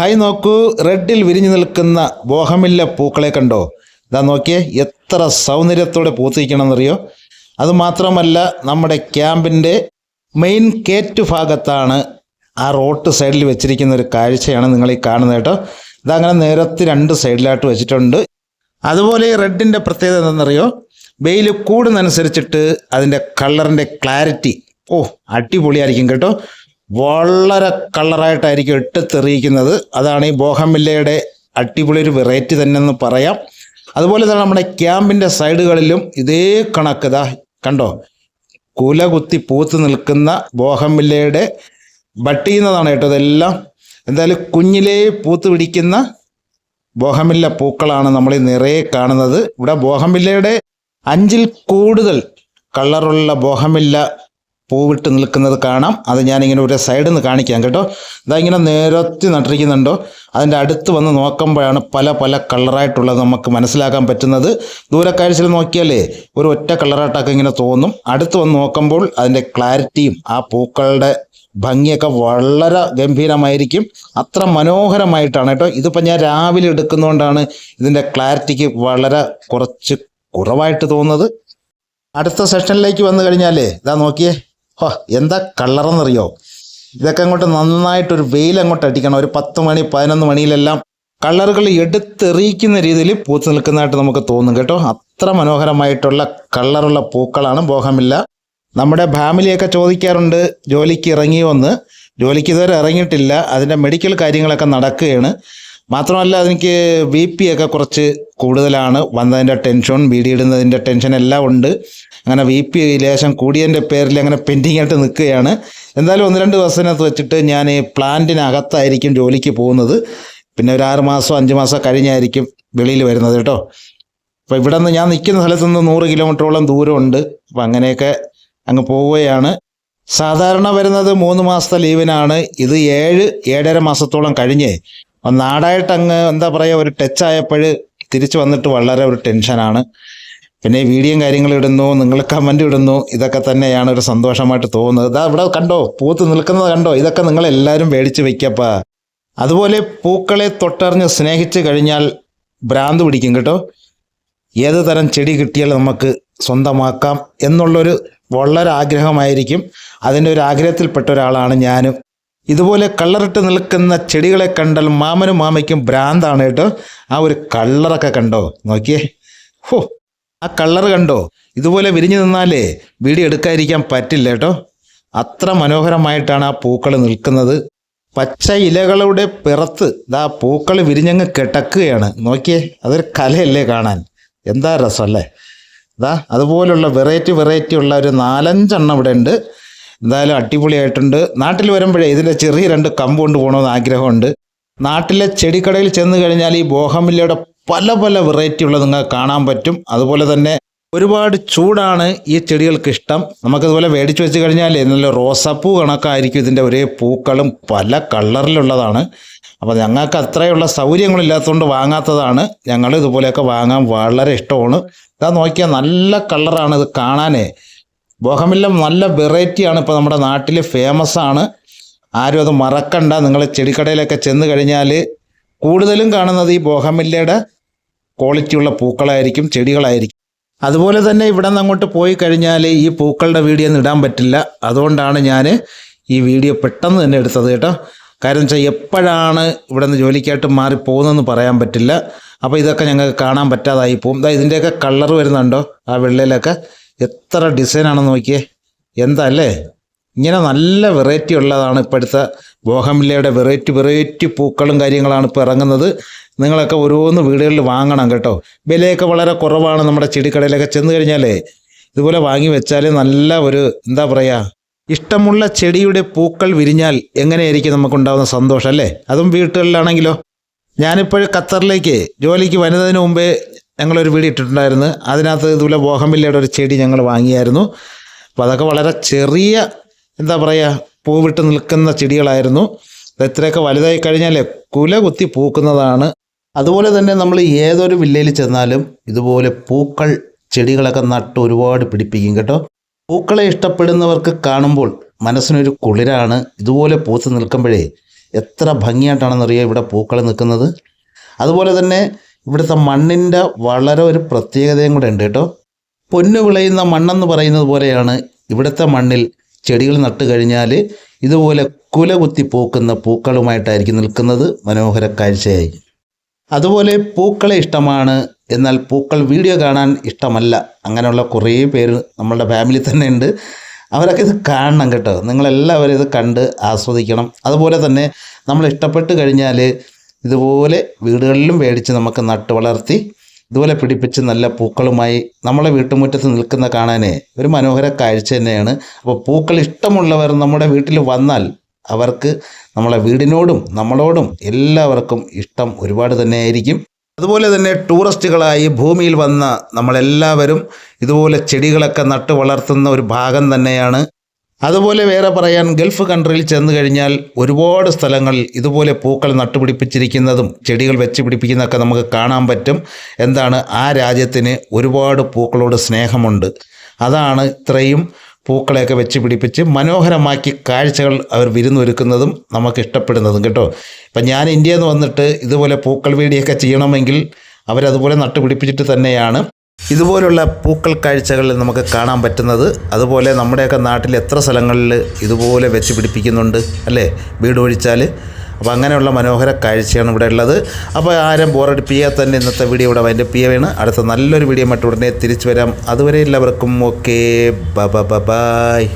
Hi നോക്കൂ റെഡിൽ വിരിഞ്ഞു നിൽക്കുന്ന ബോഹമില്ല പൂക്കളെ കണ്ടോ? ഇതാ നോക്കിയേ എത്ര സൗന്ദര്യത്തോടെ പൂത്തിരിക്കണമെന്നറിയോ? അതുമാത്രമല്ല നമ്മുടെ ക്യാമ്പിന്റെ മെയിൻ കേറ്റ് ഭാഗത്താണ് ആ റോഡ് സൈഡിൽ വെച്ചിരിക്കുന്ന ഒരു കാഴ്ചയാണ് നിങ്ങൾ ഈ കാണുന്നത് കേട്ടോ. ഇതങ്ങനെ നേരത്തെ രണ്ട് സൈഡിലായിട്ട് വെച്ചിട്ടുണ്ട്. അതുപോലെ ഈ റെഡിന്റെ പ്രത്യേകത എന്താണെന്നറിയോ? വെയിൽ കൂടുന്നതനുസരിച്ചിട്ട് അതിന്റെ കളറിന്റെ ക്ലാരിറ്റി ഓ അടിപൊളിയായിരിക്കും കേട്ടോ. വളരെ കളറായിട്ടായിരിക്കും ഇട്ട് തെറിയിക്കുന്നത്. അതാണ് ഈ ബോഹമില്ലയുടെ അടിപൊളി ഒരു വെറൈറ്റി തന്നെ എന്ന് പറയാം. അതുപോലെ തന്നെ നമ്മുടെ ക്യാമ്പിന്റെ സൈഡുകളിലും ഇതേ കണക്ക് ഇതാ കണ്ടോ? കുല കുത്തി പൂത്ത് നിൽക്കുന്ന ബോഹമില്ലയുടെ ബട്ടിയുന്നതാണ് കേട്ടോ ഇതെല്ലാം. എന്തായാലും കുഞ്ഞിലേ പൂത്ത് പിടിക്കുന്ന ബോഹമില്ല പൂക്കളാണ് നമ്മൾ ഈ നിറയെ കാണുന്നത്. ഇവിടെ ബോഹമില്ലയുടെ അഞ്ചിൽ കൂടുതൽ കളറുള്ള ബോഹമില്ല പൂവിട്ട് നിൽക്കുന്നത് കാണാം. അത് ഞാനിങ്ങനെ ഒരു സൈഡിൽ നിന്ന് കാണിക്കാം കേട്ടോ. ഇതാ നേരത്തി നട്ടിരിക്കുന്നുണ്ടോ? അതിന്റെ അടുത്ത് വന്ന് നോക്കുമ്പോഴാണ് പല പല കളറായിട്ടുള്ളത് നമുക്ക് മനസ്സിലാക്കാൻ പറ്റുന്നത്. ദൂരക്കാഴ്ചയിൽ നോക്കിയാലേ ഒരു ഒറ്റ കളറായിട്ടൊക്കെ ഇങ്ങനെ തോന്നും. അടുത്ത് വന്ന് നോക്കുമ്പോൾ അതിന്റെ ക്ലാരിറ്റിയും ആ പൂക്കളുടെ ഭംഗിയൊക്കെ വളരെ ഗംഭീരമായിരിക്കും. അത്ര മനോഹരമായിട്ടാണ് കേട്ടോ. ഇതിപ്പോൾ ഞാൻ രാവിലെ എടുക്കുന്നതുകൊണ്ടാണ് ഇതിന്റെ ക്ലാരിറ്റിക്ക് വളരെ കുറച്ച് കുറവായിട്ട് തോന്നുന്നത്. അടുത്ത സെഷനിലേക്ക് വന്നു കഴിഞ്ഞാലേ ഇതാ നോക്കിയേ. ഹോ എന്താ കള്ളറെന്നറിയോ? ഇതൊക്കെ അങ്ങോട്ട് നന്നായിട്ടൊരു വെയിൽ അങ്ങോട്ട് അടിക്കണം. ഒരു പത്ത് മണി പതിനൊന്ന് മണിയിലെല്ലാം കളറുകൾ എടുത്തെറിയിക്കുന്ന രീതിയിൽ പൂത്ത് നിൽക്കുന്നതായിട്ട് നമുക്ക് തോന്നും കേട്ടോ. അത്ര മനോഹരമായിട്ടുള്ള കളറുള്ള പൂക്കളാണ്. ബോഹമില്ല നമ്മുടെ ഫാമിലിയൊക്കെ ചോദിക്കാറുണ്ട് ജോലിക്ക് ഇറങ്ങിയോ എന്ന്. ജോലിക്ക് ഇതുവരെ ഇറങ്ങിയിട്ടില്ല. അതിന്റെ മെഡിക്കൽ കാര്യങ്ങളൊക്കെ നടക്കുകയാണ്. മാത്രമല്ല അതെനിക്ക് ബി പി ഒക്കെ കുറച്ച് കൂടുതലാണ്. വന്നതിന്റെ ടെൻഷൻ വീടിയിടുന്നതിന്റെ ടെൻഷൻ എല്ലാം ഉണ്ട്. അങ്ങനെ വി പി ലേശം കൂടിയതിന്റെ പേരിൽ അങ്ങനെ പെൻഡിങ് ആയിട്ട് നിൽക്കുകയാണ്. എന്തായാലും ഒന്ന് രണ്ട് ദിവസത്തിനകത്ത് വെച്ചിട്ട് ഞാൻ ഈ പ്ലാന്റിനകത്തായിരിക്കും ജോലിക്ക് പോകുന്നത്. പിന്നെ ഒരു ആറ് മാസം അഞ്ച് മാസം കഴിഞ്ഞായിരിക്കും വെളിയിൽ വരുന്നത് കേട്ടോ. അപ്പോൾ ഇവിടെ നിന്ന് ഞാൻ നിൽക്കുന്ന സ്ഥലത്തു നിന്ന് നൂറ് കിലോമീറ്ററോളം ദൂരമുണ്ട്. അപ്പം അങ്ങനെയൊക്കെ അങ്ങ് പോവുകയാണ്. സാധാരണ വരുന്നത് മൂന്ന് മാസത്തെ ലീവിനാണ്. ഇത് ഏഴ് ഏഴര മാസത്തോളം കഴിഞ്ഞേ. നാടായിട്ട് അങ്ങ് എന്താ പറയുക ഒരു ടച്ച് ആയപ്പോൾ തിരിച്ചു വന്നിട്ട് വളരെ ഒരു ടെൻഷനാണ് പിന്നെ വീഡിയോ കാര്യങ്ങൾ ഇടുന്നു നിങ്ങൾ കമന്റ് ഇടുന്നു. ഇതൊക്കെ തന്നെയാണ് ഒരു സന്തോഷമായിട്ട് തോന്നുന്നത്. ഇതാ ഇവിടെ കണ്ടോ പൂത്ത് നിൽക്കുന്നത് കണ്ടോ? ഇതൊക്കെ നിങ്ങൾ എല്ലാവരും മേടിച്ച് വയ്ക്കപ്പാ അതുപോലെ പൂക്കളെ തൊട്ടറിഞ്ഞ് സ്നേഹിച്ച് കഴിഞ്ഞാൽ ഭ്രാന്ത് പിടിക്കും കേട്ടോ. ഏത് തരം ചെടി കിട്ടിയാൽ നമുക്ക് സ്വന്തമാക്കാം എന്നുള്ളൊരു വളരെ ആഗ്രഹമായിരിക്കും അതിന്റെ ഒരു ആഗ്രഹത്തിൽപ്പെട്ട ഒരാളാണ് ഞാനും. ഇതുപോലെ കളറിട്ട് നിൽക്കുന്ന ചെടികളെ കണ്ടാൽ മാമനും മാമയ്ക്കും ഭ്രാന്താണ് കേട്ടോ. ആ ഒരു കളറൊക്കെ കണ്ടോ? നോക്കിയേ. ഹോ ആ കളർ കണ്ടോ? ഇതുപോലെ വിരിഞ്ഞു നിന്നാലേ വീഡിയോ എടുക്കാതിരിക്കാൻ പറ്റില്ല കേട്ടോ. അത്ര മനോഹരമായിട്ടാണ് ആ പൂക്കൾ നിൽക്കുന്നത്. പച്ച ഇലകളുടെ പിറത്ത് ഇതാ പൂക്കൾ വിരിഞ്ഞങ്ങ് കിടക്കുകയാണ്. നോക്കിയേ അതൊരു കലയല്ലേ കാണാൻ. എന്താ രസമല്ലേ? ഇതാ അതുപോലുള്ള വെറൈറ്റി വെറൈറ്റി ഉള്ള ഒരു നാലഞ്ചെണ്ണം ഇവിടെ ഉണ്ട്. എന്തായാലും അടിപൊളിയായിട്ടുണ്ട്. നാട്ടിൽ വരുമ്പോഴേ ഇതിന്റെ ചെറിയ രണ്ട് കമ്പ് കൊണ്ട് പോകണമെന്ന് ആഗ്രഹമുണ്ട്. നാട്ടിലെ ചെടിക്കടയിൽ ചെന്ന് കഴിഞ്ഞാൽ ഈ ബോഹമില്ലയുടെ പല പല വെറൈറ്റി ഉള്ളത് നിങ്ങൾക്ക് കാണാൻ പറ്റും. അതുപോലെ തന്നെ ഒരുപാട് ചൂടാണ് ഈ ചെടികൾക്ക് ഇഷ്ടം. നമുക്കിതുപോലെ മേടിച്ചു വെച്ച് കഴിഞ്ഞാൽ നല്ല റോസാപ്പൂ കണക്കായിരിക്കും ഇതിന്റെ ഒരേ പൂക്കളും പല കളറിലുള്ളതാണ്. അപ്പോൾ ഞങ്ങൾക്ക് അത്രയുള്ള സൗകര്യങ്ങളില്ലാത്തതുകൊണ്ട് വാങ്ങാത്തതാണ്. ഞങ്ങൾ ഇതുപോലെയൊക്കെ വാങ്ങാൻ വളരെ ഇഷ്ടമാണ്. ഇതാ നോക്കിയാൽ നല്ല കളറാണ് ഇത് കാണാനേ. ബോഹമില്ലം നല്ല വെറൈറ്റിയാണ് ഇപ്പോൾ നമ്മുടെ നാട്ടിൽ ഫേമസ് ആണ്. ആരും അത് മറക്കണ്ട. നിങ്ങൾ ചെടിക്കടയിലൊക്കെ ചെന്ന് കഴിഞ്ഞാൽ കൂടുതലും കാണുന്നത് ഈ ബോഹമില്ലയുടെ ക്വാളിറ്റിയുള്ള പൂക്കളായിരിക്കും ചെടികളായിരിക്കും. അതുപോലെ തന്നെ ഇവിടെ നിന്ന് അങ്ങോട്ട് പോയി കഴിഞ്ഞാൽ ഈ പൂക്കളുടെ വീഡിയോ ഇടാൻ പറ്റില്ല. അതുകൊണ്ടാണ് ഞാൻ ഈ വീഡിയോ പെട്ടെന്ന് തന്നെ എടുത്തത് കേട്ടോ. കാരണം വെച്ചാൽ എപ്പോഴാണ് ഇവിടെ നിന്ന് ജോലിക്കായിട്ട് മാറി പോകുന്നതെന്ന് പറയാൻ പറ്റില്ല. അപ്പോൾ ഇതൊക്കെ ഞങ്ങൾക്ക് കാണാൻ പറ്റാതായി പോകും. ഇതാ ഇതിന്റെയൊക്കെ കളർ വരുന്നുണ്ടോ? ആ വെള്ളയിലൊക്കെ. എത്ര ഡിസൈനാണെന്ന് നോക്കിയേ. എന്താ അല്ലേ? ഇങ്ങനെ നല്ല വെറൈറ്റി ഉള്ളതാണ് ഇപ്പോഴത്തെ ബോഹമില്ലയുടെ വെറൈറ്റി വെറൈറ്റി പൂക്കളും കാര്യങ്ങളാണ് ഇപ്പോൾ ഇറങ്ങുന്നത്. നിങ്ങളൊക്കെ ഓരോന്ന് വീടുകളിൽ വാങ്ങണം കേട്ടോ. വിലയൊക്കെ വളരെ കുറവാണ് നമ്മുടെ ചെടിക്കടയിലൊക്കെ ചെന്ന് കഴിഞ്ഞാലേ. ഇതുപോലെ വാങ്ങി വെച്ചാൽ നല്ല ഒരു എന്താ പറയുക ഇഷ്ടമുള്ള ചെടിയുടെ പൂക്കൾ വിരിഞ്ഞാൽ എങ്ങനെയായിരിക്കും നമുക്കുണ്ടാകുന്ന സന്തോഷം അല്ലേ? അതും വീട്ടുകളിലാണെങ്കിലോ? ഞാനിപ്പോൾ ഖത്തറിലേക്ക് ജോലിക്ക് വരുന്നതിന് മുമ്പേ ഞങ്ങളൊരു വീട് ഇട്ടിട്ടുണ്ടായിരുന്നു. അതിനകത്ത് ഇതുപോലെ ബോഹമില്ലയുടെ ഒരു ചെടി ഞങ്ങൾ വാങ്ങിയായിരുന്നു. അപ്പോൾ അതൊക്കെ വളരെ ചെറിയ എന്താ പറയുക പൂവിട്ട് നിൽക്കുന്ന ചെടികളായിരുന്നു. ഇത് ഇത്രയൊക്കെ വലുതായി കഴിഞ്ഞാൽ കുല കുത്തി പൂക്കുന്നതാണ്. അതുപോലെ തന്നെ നമ്മൾ ഏതൊരു വില്ലയിൽ ചെന്നാലും ഇതുപോലെ പൂക്കൾ ചെടികളൊക്കെ നട്ട് ഒരുപാട് പിടിപ്പിക്കും കേട്ടോ. പൂക്കളെ ഇഷ്ടപ്പെടുന്നവർക്ക് കാണുമ്പോൾ മനസ്സിനൊരു കുളിരാണ്. ഇതുപോലെ പൂത്ത് നിൽക്കുമ്പോഴേ എത്ര ഭംഗിയായിട്ടാണെന്നറിയോ ഇവിടെ പൂക്കൾ നിൽക്കുന്നത്. അതുപോലെ തന്നെ ഇവിടുത്തെ മണ്ണിന്റെ വളരെ ഒരു പ്രത്യേകതയും കൂടെ ഉണ്ട് കേട്ടോ. പൊന്നു വിളയുന്ന മണ്ണെന്ന് പറയുന്നത് പോലെയാണ് ഇവിടുത്തെ മണ്ണിൽ ചെടികൾ നട്ട് കഴിഞ്ഞാൽ ഇതുപോലെ കുല കുത്തി പൂക്കുന്ന പൂക്കളുമായിട്ടായിരിക്കും നിൽക്കുന്നത്. മനോഹര കാഴ്ചയായി. അതുപോലെ പൂക്കളെ ഇഷ്ടമാണ്. എന്നാൽ പൂക്കൾ വീഡിയോ കാണാൻ ഇഷ്ടമല്ല. അങ്ങനെയുള്ള കുറേ പേര് നമ്മളുടെ ഫാമിലി തന്നെ ഉണ്ട്. അവരൊക്കെ ഇത് കാണണം കേട്ടോ. നിങ്ങളെല്ലാവരും ഇത് കണ്ട് ആസ്വദിക്കണം. അതുപോലെ തന്നെ നമ്മൾ ഇഷ്ടപ്പെട്ട് കഴിഞ്ഞാൽ ഇതുപോലെ വീടുകളിലും മേടിച്ച് നമുക്ക് നട്ട് വളർത്തി ഇതുപോലെ പിടിപ്പിച്ച് നല്ല പൂക്കളുമായി നമ്മളെ വീട്ടുമുറ്റത്ത് നിൽക്കുന്ന കാണാനേ ഒരു മനോഹര കാഴ്ച തന്നെയാണ്. അപ്പോൾ പൂക്കൾ ഇഷ്ടമുള്ളവർ നമ്മുടെ വീട്ടിൽ വന്നാൽ അവർക്ക് നമ്മളെ വീടിനോടും നമ്മളോടും എല്ലാവർക്കും ഇഷ്ടം ഒരുപാട് തന്നെയായിരിക്കും. അതുപോലെ തന്നെ ടൂറിസ്റ്റുകളായി ഭൂമിയിൽ വന്ന നമ്മളെല്ലാവരും ഇതുപോലെ ചെടികളൊക്കെ നട്ടു വളർത്തുന്ന ഒരു ഭാഗം തന്നെയാണ്. അതുപോലെ വേറെ പറയാൻ ഗൾഫ് കൺട്രിയിൽ ചെന്ന് കഴിഞ്ഞാൽ ഒരുപാട് സ്ഥലങ്ങൾ ഇതുപോലെ പൂക്കൾ നട്ടുപിടിപ്പിച്ചിരിക്കുന്നതും ചെടികൾ വെച്ച് പിടിപ്പിക്കുന്നതൊക്കെ നമുക്ക് കാണാൻ പറ്റും. എന്താണ്? ആ രാജ്യത്തിന് ഒരുപാട് പൂക്കളോട് സ്നേഹമുണ്ട്. അതാണ് ഇത്രയും പൂക്കളെയൊക്കെ വെച്ച് പിടിപ്പിച്ച് മനോഹരമാക്കി കാഴ്ചകൾ അവർ വിരുന്നൊരുക്കുന്നതും നമുക്ക് ഇഷ്ടപ്പെടുന്നതും കേട്ടോ. ഇപ്പം ഞാൻ ഇന്ത്യയിൽ നിന്ന് വന്നിട്ട് ഇതുപോലെ പൂക്കൾ വീടിയൊക്കെ ചെയ്യണമെങ്കിൽ അവരതുപോലെ നട്ടുപിടിപ്പിച്ചിട്ട് തന്നെയാണ്. ഇതുപോലുള്ള പൂക്കൾ കാഴ്ചകൾ നമുക്ക് കാണാൻ പറ്റുന്നത് അതുപോലെ നമ്മുടെയൊക്കെ നാട്ടിൽ എത്ര സ്ഥലങ്ങളിൽ ഇതുപോലെ വെച്ച് പിടിപ്പിക്കുന്നുണ്ട് അല്ലേ? വീട് ഒഴിച്ചാൽ അപ്പോൾ അങ്ങനെയുള്ള മനോഹര കാഴ്ചയാണ് ഇവിടെ ഉള്ളത്. അപ്പോൾ ആരും ബോറടിപ്പിക്കാതെ തന്നെ ഇന്നത്തെ വീഡിയോ ഇവിടെ വൈൻഡ് ചെയ്യുകയാണ് അടുത്ത നല്ലൊരു വീഡിയോ മറ്റുടനെ തിരിച്ചു വരാം. അതുവരെ എല്ലാവർക്കും ഓക്കെ. ബ ബ ബ ബായ്